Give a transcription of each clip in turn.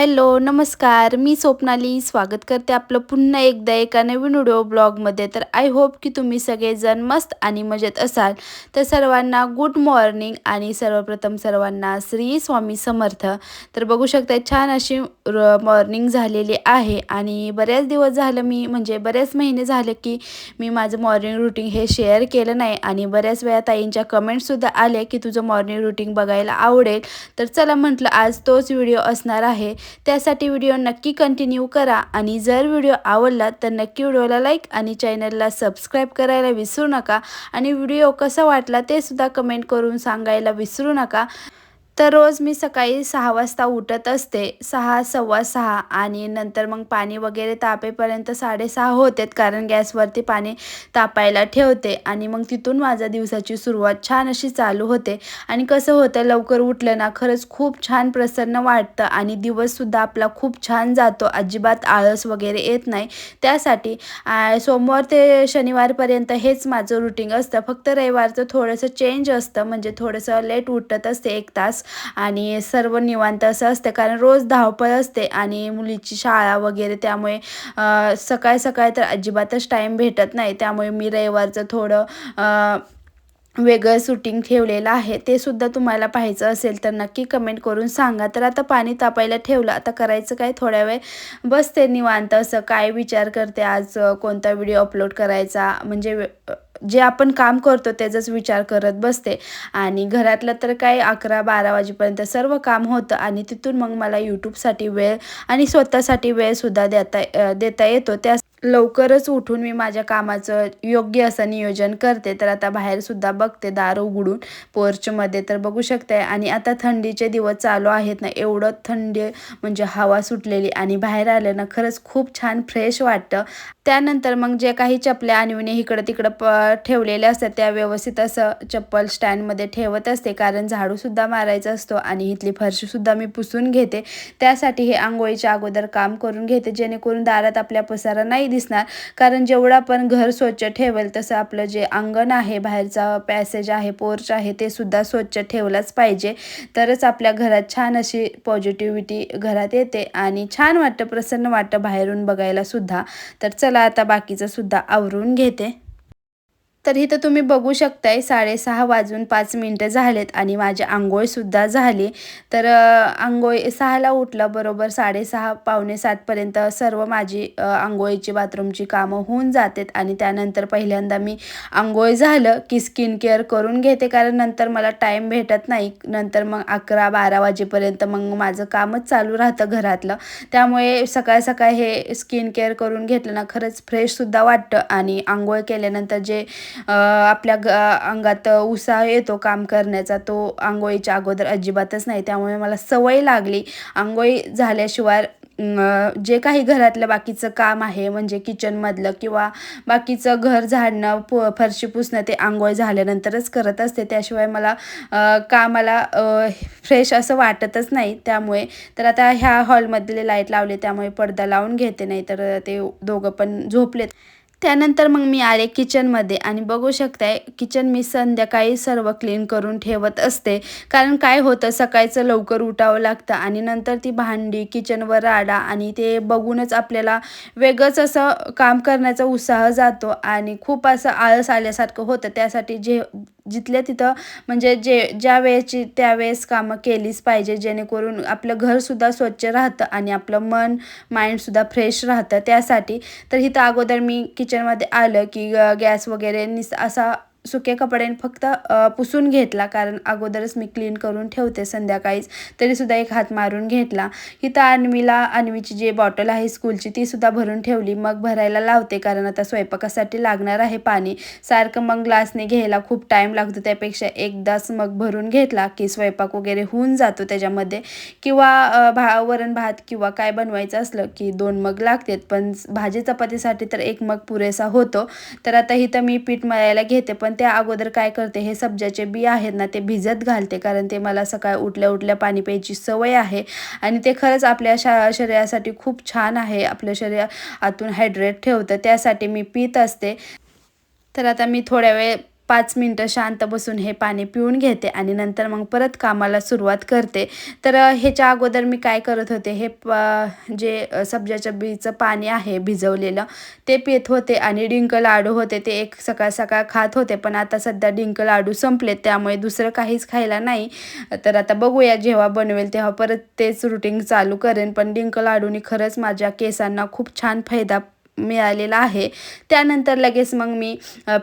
Hello नमस्कार. मी स्वप्नाली स्वागत करते आपलं पुन्हा एकदा एका नवीन व्हिडिओ ब्लॉगमध्ये. तर आय होप की तुम्ही सगळेजण मस्त आणि मजेत असाल. तर सर्वांना गुड मॉर्निंग आणि सर्वप्रथम सर्वांना श्री स्वामी समर्थ. तर बघू शकता छान अशी मॉर्निंग झालेली आहे आणि बऱ्याच दिवस झालं मी म्हणजे बऱ्याच महिने झाले की मी माझं मॉर्निंग रुटीन हे शेअर केलं नाही आणि बऱ्याच वेळा ताईंच्या कमेंट्ससुद्धा आले की तुझं मॉर्निंग रुटीन बघायला आवडेल. तर चला म्हटलं आज तोच व्हिडिओ असणार आहे. त्यासाठी व्हिडिओ नक्की कंटिन्यू करा आणि जर व्हिडिओ आवडला तर नक्की व्हिडिओला लाईक आणि चॅनलला सबस्क्राईब करायला विसरू नका आणि व्हिडिओ कसा वाटला ते सुद्धा कमेंट करून सांगायला विसरू नका. तर रोज मी सकाळी सहा वाजता उठत असते. सहा सव्वा सहा आणि नंतर मग पाणी वगैरे तापेपर्यंत साडेसहा होतेत कारण गॅसवरती पाणी तापायला ठेवते आणि मग तिथून माझ्या दिवसाची सुरुवात छान अशी चालू होते. आणि कसं होतं लवकर उठलं ना खरंच खूप छान प्रसन्न वाटतं आणि दिवससुद्धा आपला खूप छान जातो. अजिबात आळस वगैरे येत नाही. त्यासाठी सोमवार ते शनिवारपर्यंत हेच माझं रुटीन असतं. फक्त रविवारचं थोडंसं चेंज असतं. म्हणजे थोडंसं लेट उठत असते. एक तास आणि सर्व निवांत असं असते कारण रोज धावपळ असते आणि मुलीची शाळा वगैरे त्यामुळे सकाळ सकाळ तर अजिबातच टाईम भेटत नाही. त्यामुळे मी रविवारचं थोडं वेगळं शूटिंग ठेवलेलं आहे. ते सुद्धा तुम्हाला पाहायचं असेल तर नक्की कमेंट करून सांगा. तर आता पाणी तापायला ठेवलं. आता करायचं काय? थोड्या वेळ बसते निवांत. असं काय विचार करते आज? कोणता व्हिडिओ अपलोड करायचा? म्हणजे जे आपण काम करतो त्याचाच विचार करत बसते. आणि घरातलं तर काय? अकरा बारा वाजेपर्यंत सर्व काम होतं. आणि तिथून मग मला यूट्यूबसाठी वेळ आणि स्वतःसाठी वेळसुद्धा देता देता येतो. त्या लवकरच उठून मी माझ्या कामाचं योग्य असं नियोजन करते. तर आता बाहेरसुद्धा बघते दार उघडून पोर्चमध्ये तर बघू शकते आणि आता थंडीचे दिवस चालू आहेत ना एवढं थंडी म्हणजे हवा सुटलेली आणि बाहेर आलं ना खरंच खूप छान फ्रेश वाटतं. त्यानंतर मग जे काही चपल्या आणविणे इकडं तिकडं प ठेवलेल्या असतात त्या व्यवस्थित असं चप्पल स्टँडमध्ये ठेवत असते. कारण झाडूसुद्धा मारायचा असतो आणि इथली फरशीसुद्धा मी पुसून घेते. त्यासाठी हे आंघोळीच्या अगोदर काम करून घेते. जेणेकरून दारात आपल्या पसारा नाही दिसणार. कारण जेवढं आपण घर स्वच्छ ठेवेल तसं आपलं जे अंगण आहे बाहेरचा पॅसेज आहे पोर्च आहे ते सुद्धा स्वच्छ ठेवलंच पाहिजे. तरच आपल्या घरात छान अशी पॉझिटिव्हिटी घरात येते आणि छान वाटतं प्रसन्न वाटतं बाहेरून बघायला सुद्धा. तर चला आता बाकीचं सुद्धा आवरून घेते. तर इथं तुम्ही बघू शकताय साडेसहा वाजून पाच मिनटं झालेत आणि माझी आंघोळसुद्धा झाली. तर आंघोळ सहाला उठलं बरोबर साडेसहा पावणे सातपर्यंत सर्व माझी आंघोळीची बाथरूमची कामं होऊन जातात आणि त्यानंतर पहिल्यांदा मी आंघोळ झालं की स्किन केअर करून घेते कारण नंतर मला टाईम भेटत नाही. नंतर मग अकरा बारा वाजेपर्यंत मग माझं कामच चालू राहतं घरातलं. त्यामुळे सकाळ सकाळ हे स्किन केअर करून घेतलं ना खरंच फ्रेशसुद्धा वाटतं आणि आंघोळ केल्यानंतर जे आपल्या ग अंगात उत्साह येतो काम करण्याचा. तो आंघोळीच्या अगोदर अजिबातच नाही. त्यामुळे मला सवय लागली. आंघोळी झाल्याशिवाय जे काही घरातलं बाकीचं काम आहे म्हणजे किचनमधलं किंवा बाकीचं घर झाडणं पु फरशी पुसणं ते आंघोळ झाल्यानंतरच करत असते. त्याशिवाय मला कामाला फ्रेश असं वाटतच नाही. त्यामुळे तर आता ह्या हॉलमधले लाइट लावले त्यामुळे पडदा लावून घेते. नाही तर ते दोघं पण झोपलेत. त्यानंतर मग मी आले किचनमध्ये आणि बघू शकताय किचन मी संध्याकाळी सर्व क्लीन करून ठेवत असते. कारण काय होतं सकाळचं लवकर उठावं लागतं आणि नंतर ती भांडी किचनवर राडा आणि ते बघूनच आपल्याला वेगळंच असं काम करण्याचा उत्साह जातो आणि खूप असं आळस आल्यासारखं होतं. त्यासाठी जे जिथल्या तिथं म्हणजे जे ज्या वेळेची त्यावेळेस कामं केलीच पाहिजे जेणेकरून आपलं घरसुद्धा स्वच्छ राहतं आणि आपलं मन माइंडसुद्धा फ्रेश राहतं त्यासाठी. तर इथं अगोदर मी किचनमध्ये आलं की गॅस वगैरे निस असा सुके कपड्याने फक्त पुसून घेतला कारण अगोदरच मी क्लीन करून ठेवते संध्याकाळीच. तरीसुद्धा एक हात मारून घेतला. इथं अन्वीला अन्वीची जी बॉटल आहे स्कूलची तीसुद्धा भरून ठेवली. मग भरायला लावते कारण आता स्वयंपाकासाठी लागणार आहे पाणी. सारखं मग ग्लासने घ्यायला खूप टाईम लागतो. त्यापेक्षा एकदाच मग भरून घेतला की स्वयंपाक वगैरे होऊन जातो त्याच्यामध्ये. किंवा भा वरण भात किंवा काय बनवायचं असलं की दोन मग लागतात. पण भाजी चपातीसाठी तर एक मग पुरेसा होतो. तर आता इथं मी पीठ मळायला घेते. पण पण त्या अगोदर काय करते हे सब्जाचे बी आहेत ना ते भिजत घालते. कारण ते मला सकाळ उठल्या उठल्या पाणी प्यायची सवय आहे. आणि ते खरंच आपल्या शा शरीरासाठी खूप छान आहे. आपलं शरीर आतून हायड्रेट ठेवतं. त्यासाठी मी पित असते. तर आता मी थोड्या वेळ पाच मिनटं शांत बसून हे पाणी पिऊन घेते आणि नंतर मग परत कामाला सुरुवात करते. तर ह्याच्या अगोदर मी काय करत होते हे प जे सब्जाच्या बीचं पाणी आहे भिजवलेलं ते पित होते आणि डिंक लाडू होते ते एक सकाळ सकाळ खात होते. पण आता सध्या डिंक लाडू संपलेत त्यामुळे दुसरं काहीच खायला नाही. तर आता बघूया जेव्हा बनवेल तेव्हा परत तेच रुटीन चालू करेन. पण डिंक लाडूनी खरंच माझ्या केसांना खूप छान फायदा मिळालेला आहे. त्यानंतर लगेच मग मी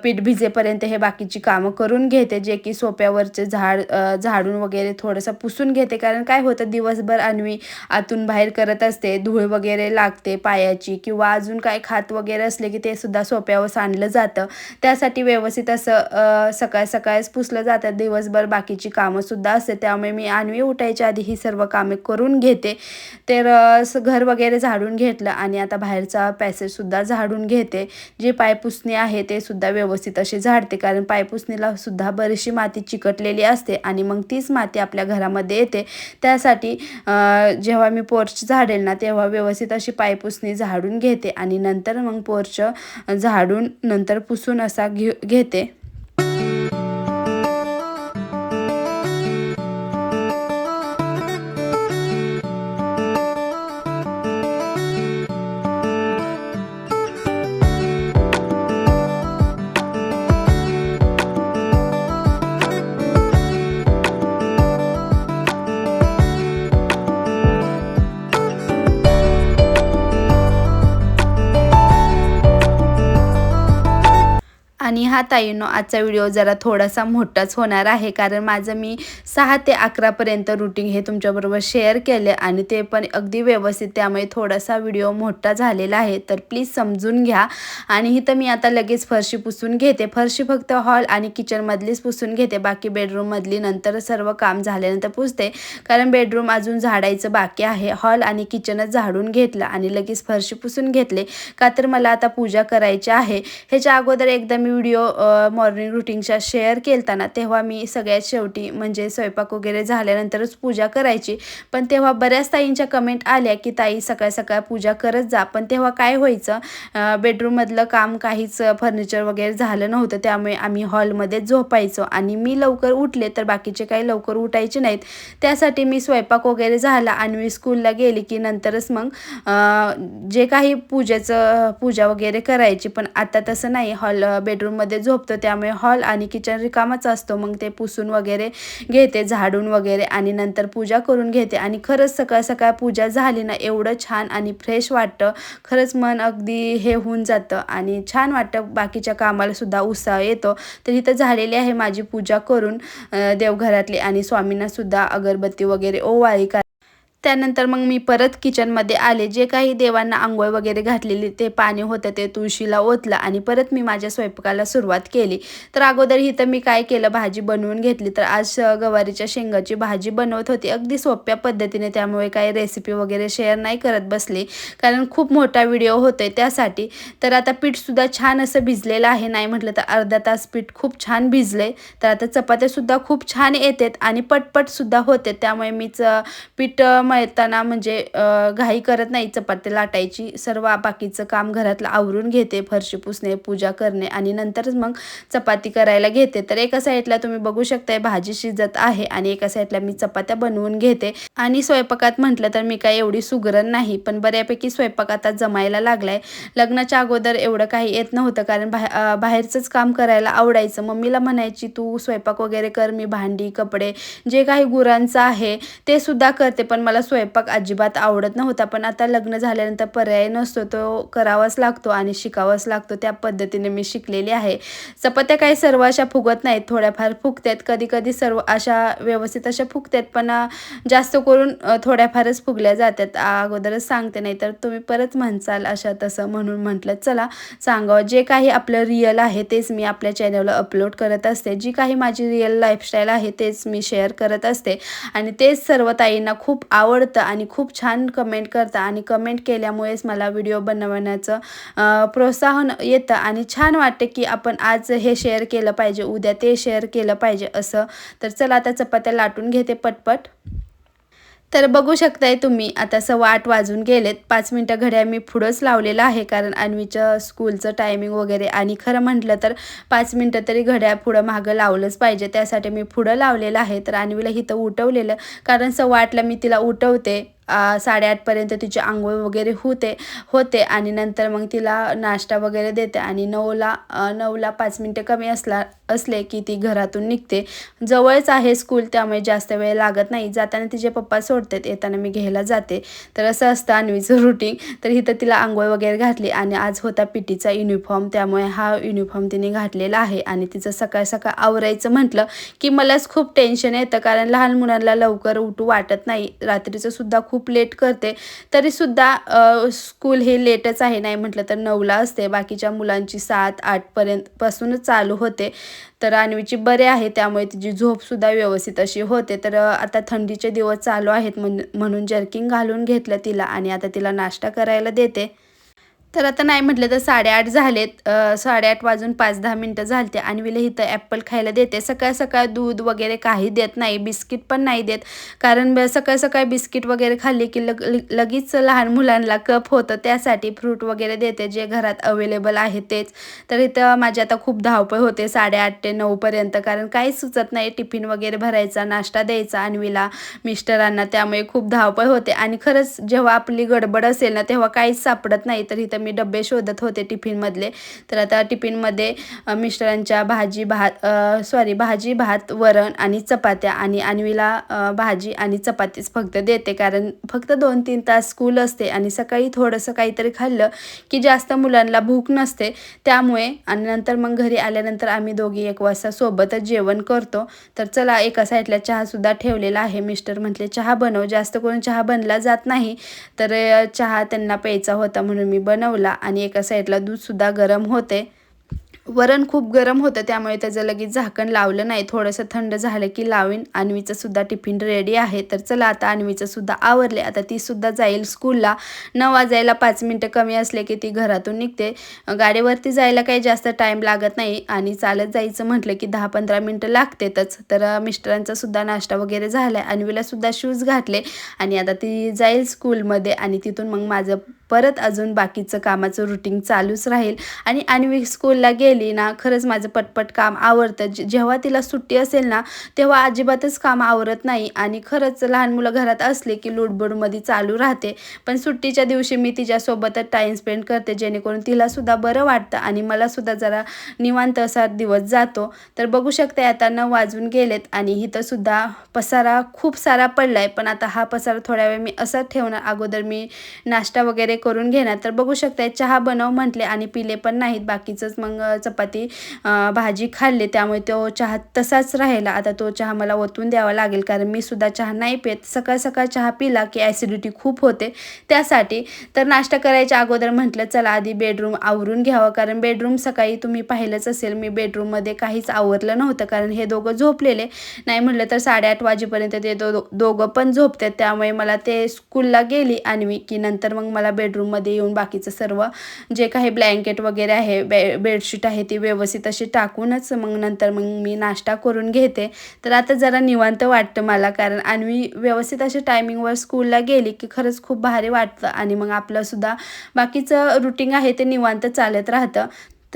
पीठ भिजेपर्यंत हे बाकीची कामं करून घेते जे की सोप्यावरचे झाड झाडून वगैरे थोडंसं पुसून घेते. कारण काय होतं दिवसभर अन्वी आतून बाहेर करत असते धूळ वगैरे लागते पायाची किंवा अजून काय खात वगैरे असले की ते सुद्धा सोप्यावर सांडलं जातं. त्यासाठी व्यवस्थित असं सकाळ सकाळच पुसलं जातं. दिवसभर बाकीची कामंसुद्धा असते. त्यामुळे मी अन्वी उठायच्या आधी ही सर्व कामे करून घेते. तर घर वगैरे झाडून घेतलं आणि आता बाहेरचा पॅसेजसुद्धा सुद्धा झाडून घेते. जे पायपुसणी आहे ते सुद्धा व्यवस्थित असे झाडते. कारण पायपुसणीला सुद्धा बरीचशी माती चिकटलेली असते आणि मग तीच माती आपल्या घरामध्ये येते. त्यासाठी जेव्हा मी पोर्च झाडेल ना तेव्हा व्यवस्थित अशी पायपुसणी झाडून घेते आणि नंतर मग पोर्च झाडून नंतर पुसून असा घे घेते. हा ताईनो आजचा व्हिडिओ जरा थोडासा मोठाच होणार आहे. कारण माझं मी सहा ते अकरापर्यंत रुटीन हे तुमच्याबरोबर शेअर केले आणि ते पण अगदी व्यवस्थित त्यामुळे थोडासा व्हिडिओ मोठा झालेला आहे. तर प्लीज समजून घ्या. आणि इथं मी आता लगेच फरशी पुसून घेते. फरशी फक्त हॉल आणि किचनमधलीच पुसून घेते. बाकी बेडरूममधली नंतर सर्व काम झाल्यानंतर पुसते. कारण बेडरूम अजून झाडायचं बाकी आहे. हॉल आणि किचनच झाडून घेतलं आणि लगेच फरशी पुसून घेतले. का तर मला आता पूजा करायची आहे. ह्याच्या अगोदर एकदा मी व्हिडिओ मॉर्निंग रुटीनच्या शेअर केलताना तेव्हा मी सगळ्यात शेवटी म्हणजे स्वयंपाक वगैरे झाल्यानंतरच पूजा करायची. पण तेव्हा बऱ्याच ताईंच्या कमेंट आल्या की ताई सकाळ सकाळ पूजा करत जा. पण तेव्हा काय व्हायचं बेडरूममधलं काम काहीच फर्निचर वगैरे झालं नव्हतं. त्यामुळे आम्ही हॉलमध्ये झोपायचो आणि मी लवकर उठले तर बाकीचे काही लवकर उठायचे नाहीत. त्यासाठी मी स्वयंपाक वगैरे झाला आणि मी स्कूलला गेली की नंतरच मग जे काही पूजेचं पूजा वगैरे करायची. पण आता तसं नाही. हॉल बेडरूममध्ये बेडरूममध्ये झोपतो त्यामुळे हॉल आणि किचन रिकामाच असतो. मग ते पुसून वगैरे घेते झाडून वगैरे आणि नंतर पूजा करून घेते. आणि खरंच सकाळ सकाळ पूजा झाली ना एवढं छान आणि फ्रेश वाटतं. खरंच मन अगदी हे होऊन जातं आणि छान वाटतं. बाकीच्या कामाला सुद्धा उत्साह येतो. तर इथं झालेली आहे माझी पूजा करून देवघरातली आणि स्वामींना सुद्धा अगरबत्ती वगैरे ओवाळी त्यानंतर मग मी परत किचनमध्ये आले. जे काही देवांना आंघोळ वगैरे घातलेली ते पाणी होतं ते तुळशीला ओतलं आणि परत मी माझ्या स्वयंपाकाला सुरुवात केली. तर अगोदर इथं मी काय केलं भाजी बनवून घेतली. तर आज गवारीच्या शेंगाची भाजी बनवत होती. अगदी सोप्या पद्धतीने त्यामुळे काही रेसिपी वगैरे शेअर नाही करत बसली. कारण खूप मोठा व्हिडिओ होतोय त्यासाठी. तर आता पीठसुद्धा छान असं भिजलेलं आहे. नाही म्हटलं तर अर्धा तास पीठ खूप छान भिजले तर आता चपात्यासुद्धा खूप छान येतात आणि पटपटसुद्धा होते त्यामुळे मीच पीठ मळताना म्हणजे घाई करत नाही चपाती लाटायची. सर्व बाकीचं काम घरातलं आवरून घेते फरशी पुसणे पूजा करणे आणि नंतरच मग चपाती करायला घेते. तर एका साईडला तुम्ही बघू शकताय भाजी शिजत आहे आणि एका साईडला मी चपात्या बनवून घेते. आणि स्वयंपाकात म्हटलं तर मी काय एवढी सुगरण नाही पण बऱ्यापैकी स्वयंपाक आता जमायला लागलाय. लग्नाच्या अगोदर एवढं काही येत नव्हतं कारण बाहेरचंच काम करायला आवडायचं. मम्मीला म्हणायची तू स्वयंपाक वगैरे कर मी भांडी कपडे जे काही गुरांचं आहे ते सुद्धा करते पण मला स्वयंपाक अजिबात आवडत नव्हता पण आता लग्न झाल्यानंतर पर्याय नसतो तो करावाच लागतो आणि शिकावाच लागतो. त्या पद्धतीने मी शिकलेली आहे. चपात्या काही सर्व अशा फुगत नाहीत थोड्याफार फुगतात कधी कधी सर्व अशा व्यवस्थित अशा फुगतात पण जास्त करून थोड्याफारच फुगल्या जातात. अगोदरच सांगते नाही तर तुम्ही परत म्हणसाल अशा तसं म्हणून म्हटलं चला सांगावं. जे काही आपलं रिअल आहे तेच मी आपल्या चॅनलला अपलोड करत असते. जी काही माझी रिअल लाईफस्टाईल आहे तेच मी शेअर करत असते. आणि तेच सर्व ताईंना खूप आव आवडतं आणि खूप छान कमेंट करता आणि कमेंट केल्यामुळेच मला व्हिडिओ बनवण्याचं प्रोत्साहन येतं आणि छान वाटतं की आपण आज हे शेअर केलं पाहिजे उद्या ते शेअर केलं पाहिजे असं. तर चला आता चपात्या लाटून घेते पटपट. तर बघू शकताय तुम्ही आता सव्वा आठ वाजून गेलेत. पाच मिनटं घड्या मी पुढंच लावलेलं आहे कारण अन्वीच्या स्कूलचं टायमिंग वगैरे आणि खरं म्हटलं तर पाच मिनटं तरी घड्या पुढं मागं लावलंच पाहिजे. त्यासाठी मी पुढं लावलेलं आहे. तर अन्वीला इथं उठवलेलं कारण सव्वा आठला मी तिला उठवते. साडेआठपर्यंत तिची आंघोळ वगैरे होते होते आणि नंतर मग तिला नाश्ता वगैरे देते आणि नऊला नऊला पाच मिनटं कमी असला असले की ती घरातून निघते. जवळच आहे स्कूल त्यामुळे जास्त वेळ लागत नाही. जाताना तिचे पप्पा सोडतात येताना मी घ्यायला जाते. तर असं असतं अन्वीचं रुटीन तर इथं तिला आंघोळ वगैरे घातली आणि आज होता पीटीचा युनिफॉर्म त्यामुळे हा युनिफॉर्म तिने घातलेला आहे आणि तिचं सकाळ सकाळ आवरायचं म्हटलं की मलाच खूप टेन्शन येतं कारण लहान मुलांना लवकर उठू वाटत नाही. रात्रीचं सुद्धा खूप खूप लेट करते. तरीसुद्धा स्कूल हे लेटच आहे नाही म्हटलं तर नऊला असते. बाकीच्या मुलांची सात आठपर्यंत पासूनच चालू होते. तर अन्वीची बरे आहे त्यामुळे तिची झोपसुद्धा व्यवस्थित अशी होते. तर आता थंडीचे दिवस चालू आहेत म्हणून जर्किंग घालून घेतलं तिला आणि आता तिला नाश्ता करायला देते. तर आता नाही म्हटलं तर साडेआठ झालेत साडेआठ वाजून पाच दहा मिनटं झालते. आणि विले इथं ॲपल खायला देते. सकाळ सकाळ दूध वगैरे काही देत नाही बिस्किट पण नाही देत. कारण सकाळ सकाळ बिस्किट वगैरे खाल्ली की लग लगेच लहान मुलांना कप होतं त्यासाठी फ्रूट वगैरे देते जे घरात अवेलेबल आहे तेच. तर इथं माझी आता खूप धावपळ होते साडेआठ ते नऊपर्यंत कारण काहीच सुचत नाही टिफिन वगैरे भरायचा नाश्ता द्यायचा अन्वीला मिस्टरांना. त्यामुळे खूप धावपळ होते. आणि खरंच जेव्हा आपली गडबड असेल ना तेव्हा काहीच सापडत नाही. तर इथं मी डबे शोधत होते टिफिनमधले. तर आता टिफिनमध्ये मिस्टरांच्या भाजी भात सॉरी भाजी भात वरण आणि चपात्या आणि अन्वीला भाजी आणि चपातीच फक्त देते. कारण फक्त दोन तीन तास स्कूल असते आणि सकाळी थोडंसं काहीतरी खाल्लं की जास्त मुलांना भूक नसते. त्यामुळे आणि नंतर मग घरी आल्यानंतर आम्ही दोघी एक वाजता सोबतच जेवण करतो. तर चला एका साईडला चहासुद्धा ठेवलेला आहे. मिस्टर म्हटले चहा बनव. जास्त करून चहा बनला जात नाही. तर चहा त्यांना प्यायचा होता म्हणून मी बनव बनवला आणि एका साईडला दूधसुद्धा गरम होते. वरण खूप गरम होतं त्यामुळे त्याचं लगेच झाकण लावलं नाही. थोडंसं थंड झालं की लावीन. अन्वीचं सुद्धा टिफिन रेडी आहे. तर चला आता अन्वीचं सुद्धा आवरले. आता ती सुद्धा जाईल स्कूलला. न वाजायला पाच मिनटं कमी असले की ती घरातून निघते. गाडीवरती जायला काही जास्त टाईम लागत नाही आणि चालत जायचं म्हटलं की दहा पंधरा मिनटं लागतेतच. तर मिस्टरांचा सुद्धा नाश्ता वगैरे झाला आहे अन्वीला सुद्धा शूज घातले आणि आता ती जाईल स्कूलमध्ये आणि तिथून मग माझं परत अजून बाकीचं कामाचं रुटीन चालूच राहील. आणि अन्वी स्कूलला गेली ना खरंच माझं पटपट काम आवडतं. जेव्हा तिला सुट्टी असेल ना तेव्हा अजिबातच काम आवरत नाही. आणि खरंच लहान मुलं घरात असले की लुडबुडमध्ये चालू राहते. पण सुट्टीच्या दिवशी मी तिच्यासोबतच टाईम स्पेंड करते. जेणेकरून तिलासुद्धा बरं वाटतं आणि मलासुद्धा जरा निवांत असा दिवस जातो. तर बघू शकते आता न वाजून गेलेत आणि इथंसुद्धा पसारा खूप सारा पडला आहे पण आता हा पसारा थोड्या वेळ मी असं ठेवणार. अगोदर मी नाश्ता वगैरे करून घेणार. तर बघू शकताय चहा बनव म्हटले आणि पिले पण नाहीत. बाकीचंच मग चपाती भाजी खाल्ली. त्यामुळे तो चहा तसाच राहिला. आता तो चहा मला ओतून द्यावा लागेल कारण मी सुद्धा चहा नाही पित. सकाळ सकाळ चहा पिला की ॲसिडिटी खूप होते. त्यासाठी तर नाश्ता करायच्या अगोदर म्हटलं चला आधी बेडरूम आवरून घ्यावं. कारण बेडरूम सकाळी तुम्ही पाहिलंच असेल मी बेडरूममध्ये काहीच आवरलं नव्हतं. कारण हे दोघं झोपलेले. नाही म्हटलं तर साडेआठ वाजेपर्यंत ते दो दोघं पण झोपतात. त्यामुळे मला ते स्कूलला गेली आणि की नंतर मग मला बेड बेडरूममध्ये येऊन बाकीचं सर्व जे काही ब्लँकेट वगैरे आहे बे बेडशीट आहे ती व्यवस्थित अशी टाकूनच मग नंतर मग मी नाश्ता करून घेते. तर आता जरा निवांत वाटतं मला कारण आणि मी व्यवस्थित अशा टायमिंगवर स्कूलला गेली की खरंच खूप भारी वाटतं आणि मग आपलंसुद्धा बाकीचं रुटीन आहे ते निवांत चालत राहतं.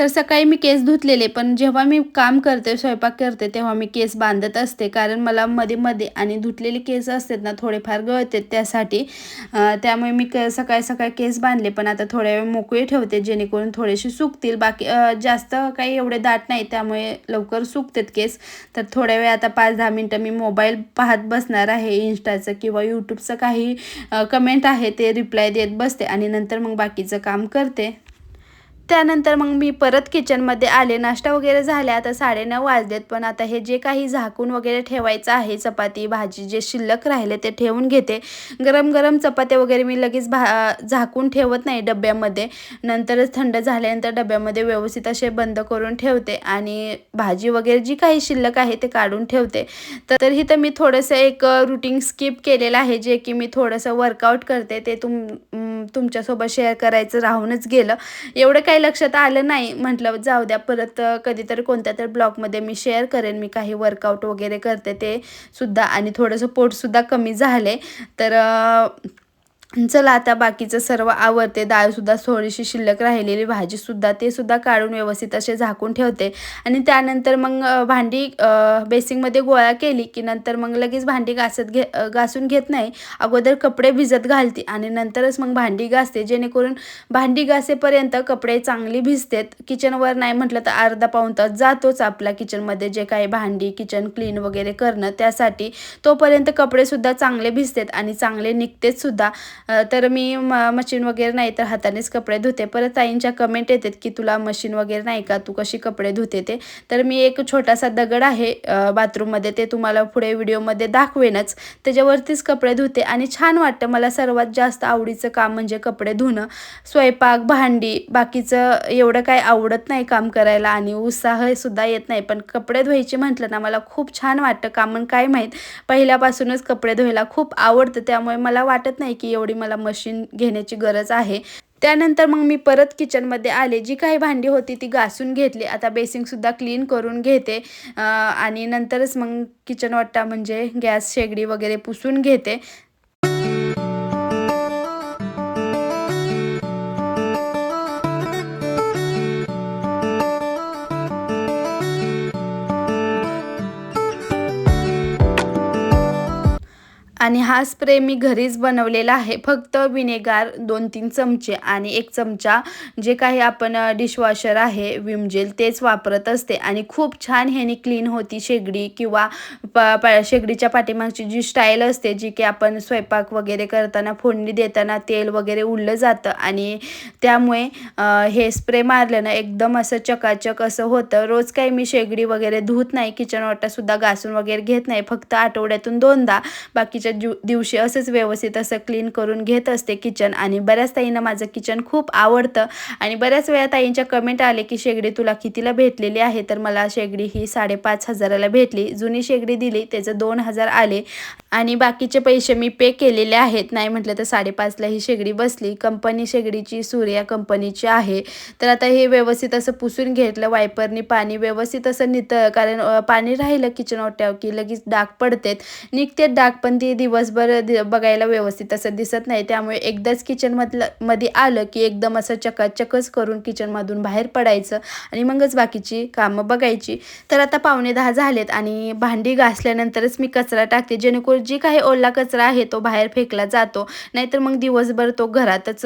तर सकाळी मी केस धुतलेले पण जेव्हा मी काम करते स्वयंपाक करते तेव्हा मी केस बांधत असते. कारण मला मध्ये मध्ये आणि धुतलेले केस असतात ना थोडेफार गळतात त्यासाठी. त्यामुळे मी क सकाळी सकाळी केस बांधले पण आता थोड्या वेळ मोकळे ठेवते जेणेकरून थोडेसे सुकतील. बाकी जास्त काही एवढे दाट नाही त्यामुळे लवकर सुकतात केस. तर थोड्या वेळ आता पाच दहा मिनटं मी मोबाईल पाहत बसणार आहे इंस्टाचं किंवा यूट्यूबचं काही कमेंट आहे ते रिप्लाय देत बसते आणि नंतर मग बाकीचं काम करते. त्यानंतर मग मी परत किचनमध्ये आले. नाश्ता वगैरे झाल्या आता साडेनऊ वाजलेत. पण आता हे जे काही झाकून वगैरे ठेवायचं आहे चपाती भाजी जे शिल्लक राहिले ते ठेवून घेते. गरम गरम चपात्या वगैरे मी लगेच भा झाकून ठेवत नाही डब्यामध्ये. नंतरच थंड झाल्यानंतर डब्यामध्ये व्यवस्थित असे बंद करून ठेवते. आणि भाजी वगैरे जी काही शिल्लक आहे ते काढून ठेवते. तर इथं मी थोडंसं एक रुटीन स्किप केलेलं आहे. जे की मी थोडंसं वर्कआउट करते. ते तुम तुमच्यासोबत शेअर करायचं राहूनच गेलं. एवढं काही काही लक्षात आलं नाही. म्हटलं जाऊ द्या परत कधीतरी कोणत्या तरी ब्लॉगमध्ये मी शेअर करेन. मी काही वर्कआउट वगैरे करते ते सुद्धा आणि थोडंसं पोटसुद्धा कमी झाले. तर चला आता बाकीचं सर्व आवडते. डाळसुद्धा थोडीशी शिल्लक राहिलेली. भाजीसुद्धा ते सुद्धा काढून व्यवस्थित असे झाकून ठेवते. आणि त्यानंतर मग भांडी बेसिंगमध्ये गोळा केली की नंतर मग लगेच भांडी घासत घे घासून घेत नाही. अगोदर कपडे भिजत घालते आणि नंतरच मग भांडी घासते. जेणेकरून भांडी घासेपर्यंत कपडे चांगली भिजतेत. किचनवर नाही म्हटलं तर अर्धा पाऊण तास जातोच आपला किचनमध्ये जे काही भांडी किचन क्लीन वगैरे करणं त्यासाठी. तोपर्यंत कपडेसुद्धा चांगले भिजतात आणि चांगले निघतेत सुद्धा तर मी म मशीन वगैरे नाही तर हातानेच कपडे धुते. परत ताईंच्या कमेंट येतात की तुला मशीन वगैरे नाही का? तू कशी कपडे धुते ते? तर मी एक छोटासा दगड आहे बाथरूममध्ये. ते तुम्हाला पुढे व्हिडिओमध्ये दाखवेनच. त्याच्यावरतीच कपडे धुते आणि छान वाटतं. मला सर्वात जास्त आवडीचं काम म्हणजे कपडे धुणं. स्वयंपाक भांडी बाकीचं एवढं काय आवडत नाही काम करायला आणि उत्साहसुद्धा येत नाही. पण कपडे धुवायचे म्हटलं ना मला खूप छान वाटतं. कामं काय माहीत? पहिल्यापासूनच कपडे धुवायला खूप आवडतं. त्यामुळे मला वाटत नाही की एवढी मला मशीन घेण्याची गरज आहे. त्यानंतर मग मी परत किचनमध्ये आले. जी काही भांडी होती ती घासून घेतली. आता बेसिंगसुद्धा क्लीन करून घेते. आणि नंतरच मग किचन वाटा म्हणजे गॅस शेगडी वगैरे पुसून घेते. आणि हा स्प्रे मी घरीच बनवलेला आहे. फक्त विनेगार दोन तीन चमचे आणि एक चमचा जे काही आपण डिशवॉशर आहे विम जेल तेच वापरत असते. आणि खूप छान ह्यानी क्लीन होती शेगडी किंवा प प शेगडीच्या पाठीमागची जी स्टाईल असते जी की आपण स्वयंपाक वगैरे करताना फोडणी देताना तेल वगैरे उडलं जातं. आणि त्यामुळे हे स्प्रे मारल्यानं एकदम असं चकाचक असं होतं. रोज काही मी शेगडी वगैरे धुत नाही किचन वाटासुद्धा घासून वगैरे घेत नाही. फक्त आठवड्यातून दोनदा. बाकीच्या दिव दिवशी असंच व्यवस्थित असं क्लीन करून घेत असते किचन आणि बऱ्याच ताईंना माझं किचन खूप आवडतं. आणि बऱ्याच वेळा ताईंच्या कमेंट आले की शेगडी तुला कितीला भेटलेली आहे? तर मला शेगडी ही साडेपाच हजाराला भेटली. जुनी शेगडी दिली त्याचं दोन हजार आले. आणि बाकीचे पैसे मी पे केलेले आहेत. नाही म्हटलं तर साडेपाचला ही शेगडी बसली. कंपनी शेगडीची सूर्या कंपनीची आहे. तर आता हे व्यवस्थित असं पुसून घेतलं वायपरनी पाणी व्यवस्थित असं नितळ कारण पाणी राहिलं किचन ओट्यावर की लगेच डाग पडतेत. निघते डाग पण ती दिवसभर दि- बघायला व्यवस्थित असं दिसत नाही. त्यामुळे एकदाच किचनमधलं मध्ये आलं की एकदम असं चकाचकच करून किचनमधून बाहेर पडायचं आणि मगच बाकीची कामं बघायची. तर आता पावणे दहा झालेत आणि भांडी घासल्यानंतरच मी कचरा टाकते. जेणेकरून जे काही ओला कचरा आहे तो बाहेर फेकला जातो. नाहीतर मग दिवसभर तो घरातच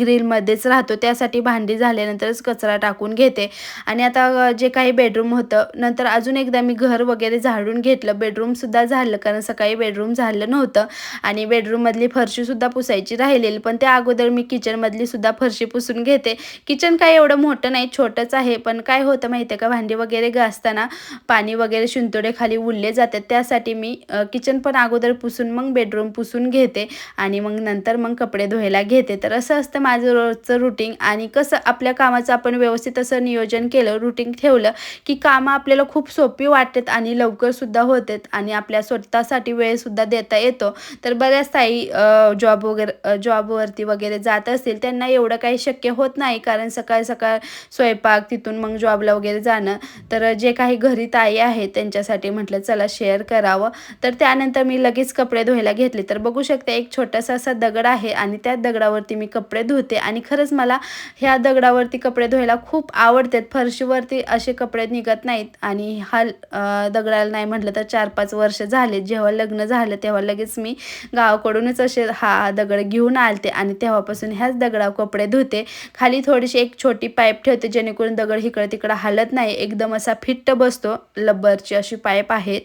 ग्रिलमध्येच राहतो. त्यासाठी भांडी झाल्यानंतरच कचरा टाकून घेते. आणि आता जे काही बेडरूम होतं नंतर अजून एकदा मी घर वगैरे झाडून घेतलं. बेडरूमसुद्धा झालं कारण सकाळी बेडरूम झालं नव्हतं. आणि बेडरूममधली फरशीसुद्धा पुसायची राहिलेली. पण त्या अगोदर मी किचनमधली सुद्धा फरशी पुसून घेते. किचन काय एवढं मोठं नाही छोटंच आहे. पण काय होतं माहिती आहे का? भांडी वगैरे घासताना पाणी वगैरे शिंतोडे खाली उडले जातात. त्यासाठी मी किचन किचन पण अगोदर पुसून मग बेडरूम पुसून घेते. आणि मग नंतर मग कपडे धुवायला घेते. तर असं असतं माझं रोजचं रुटीन आणि कसं आपल्या कामाचं आपण व्यवस्थित असं नियोजन केलं रुटीन ठेवलं की कामं आपल्याला खूप सोपी वाटतात आणि लवकरसुद्धा होतात. आणि आपल्या स्वतःसाठी वेळसुद्धा देता येतो. तर बऱ्याच ताई जॉब वगैरे जॉबवरती वगैरे जात असतील त्यांना एवढं काही शक्य होत नाही. कारण सकाळ सकाळ स्वयंपाक तिथून मग जॉबला वगैरे जाणं. तर जे काही घरी ताई आहेत त्यांच्यासाठी म्हटलं चला शेअर करावं. तर त्यानंतर मी लगेच कपडे धुवायला घेतले. तर बघू शकते एक छोटासा असा दगड आहे आणि त्या दगडावरती मी कपडे धुते आणि खरंच मला ह्या दगडावरती कपडे धुवायला खूप आवडतात. फरशीवरती असे कपडे निघत नाहीत आणि हा दगडाला नाही म्हटलं तर चार पाच वर्ष झाले. जेव्हा लग्न झालं तेव्हा लगेच मी गावाकडूनच असे हा दगड घेऊन आलते आणि तेव्हापासून ह्याच दगडावर कपडे धुते. खाली थोडीशी एक छोटी पाईप ठेवते जेणेकरून दगड इकडं तिकडं हालत नाही. एकदम असा फिट्ट बसतो. लब्बरची अशी पाईप आहेत.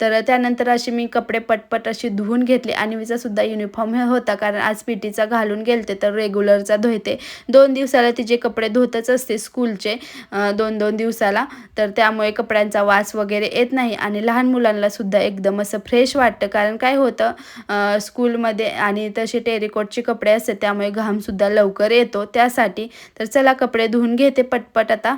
तर त्यानंतर अशी मी कपडे पटपट अशी धुवून घेतले आणि विचा सुद्धा युनिफॉर्म होता कारण आज पीटीचा घालून गेलते तर रेग्युलरचा धुते दोन दिवसाला तिचे कपडे धुतच असते स्कूलचे दोन दोन दिवसाला. तर त्यामुळे कपड्यांचा वास वगैरे येत नाही आणि लहान मुलांना सुद्धा एकदम असं फ्रेश वाटतं. कारण काय होतं स्कूलमध्ये आणि तसे टेरिकोटचे कपडे असतात त्यामुळे घामसुद्धा लवकर येतो त्यासाठी. तर चला कपडे धुवून घेते पटपट आता.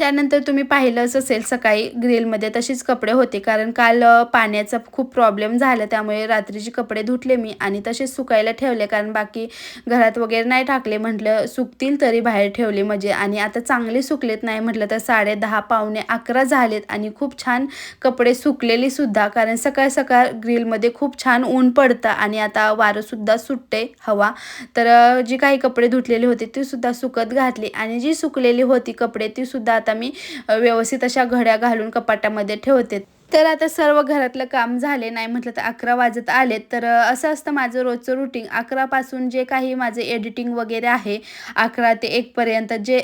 त्यानंतर तुम्ही पाहिलंच असेल सकाळी ग्रिलमध्ये तशीच कपडे होते. कारण काल पाण्याचा खूप प्रॉब्लेम झाला. त्यामुळे रात्रीचे कपडे धुतले मी आणि तसेच सुकायला ठेवले. कारण बाकी घरात वगैरे नाही टाकले. म्हटलं सुकतील तरी बाहेर ठेवले म्हणजे आणि आता चांगले सुकलेत नाही म्हटलं तर साडे दहा पावणे अकरा झालेत. आणि खूप छान कपडे सुकलेली सुद्धा. कारण सकाळ सकाळ ग्रिलमध्ये खूप छान ऊन पडतं आणि आता वारंसुद्धा सुटते हवा. तर जी काही कपडे धुतलेली होती ती सुद्धा सुकत घातली. आणि जी सुकलेली होती कपडे ती सुद्धा आता आता मी व्यवस्थित अशा घड्या घालून कपाटामध्ये ठेवते. तर आता सर्व घरातलं काम झाले नाही म्हटलं तर अकरा वाजत आलेत. तर असं असतं माझं रोजचं रुटीन अकरापासून जे काही माझं एडिटिंग वगैरे आहे अकरा ते एकपर्यंत जे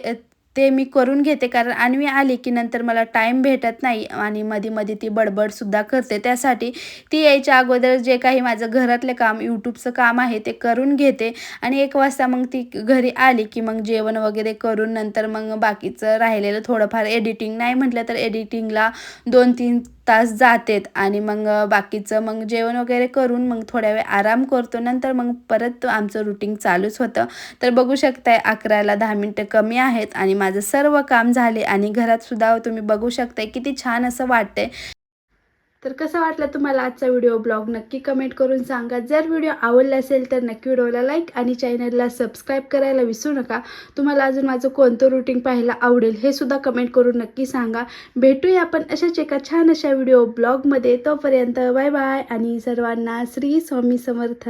ते मी करून घेते कारण आणवी आली की नंतर मला टाईम भेटत नाही आणि मध्ये मध्ये ती बडबडसुद्धा करते. त्यासाठी ती यायच्या अगोदर जे काही माझं घरातलं काम यूट्यूबचं काम आहे ते करून घेते. आणि एक वाजता मग ती घरी आली की मग जेवण वगैरे करून नंतर मग बाकीचं राहिलेलं थोडंफार एडिटिंग नाही म्हटलं तर एडिटिंगला दोन तीन तास जातेत आणि मग बाकीचं मग जेवण वगैरे करून मग थोड्या वेळ आराम करतो. नंतर मग परत आमचं रुटीन चालूच होतं. तर बघू शकताय अकराला दहा मिनटं कमी आहेत आणि माझं सर्व काम झाले आणि घरात सुद्धा तुम्ही बघू शकताय किती छान असं वाटतंय. तर कसं वाटलं तुम्हाला आजचा व्हिडिओ ब्लॉग नक्की कमेंट करून सांगा. जर व्हिडिओ आवडला असेल तर नक्की व्हिडिओला लाईक आणि चॅनलला सबस्क्राईब करायला विसरू नका. तुम्हाला अजून माझं कोणतं रुटीन पाहायला आवडेल हे सुद्धा कमेंट करून नक्की सांगा. भेटूया आपण अशाच एका छान अशा व्हिडिओ ब्लॉगमध्ये तोपर्यंत बाय बाय आणि सर्वांना श्री स्वामी समर्थ.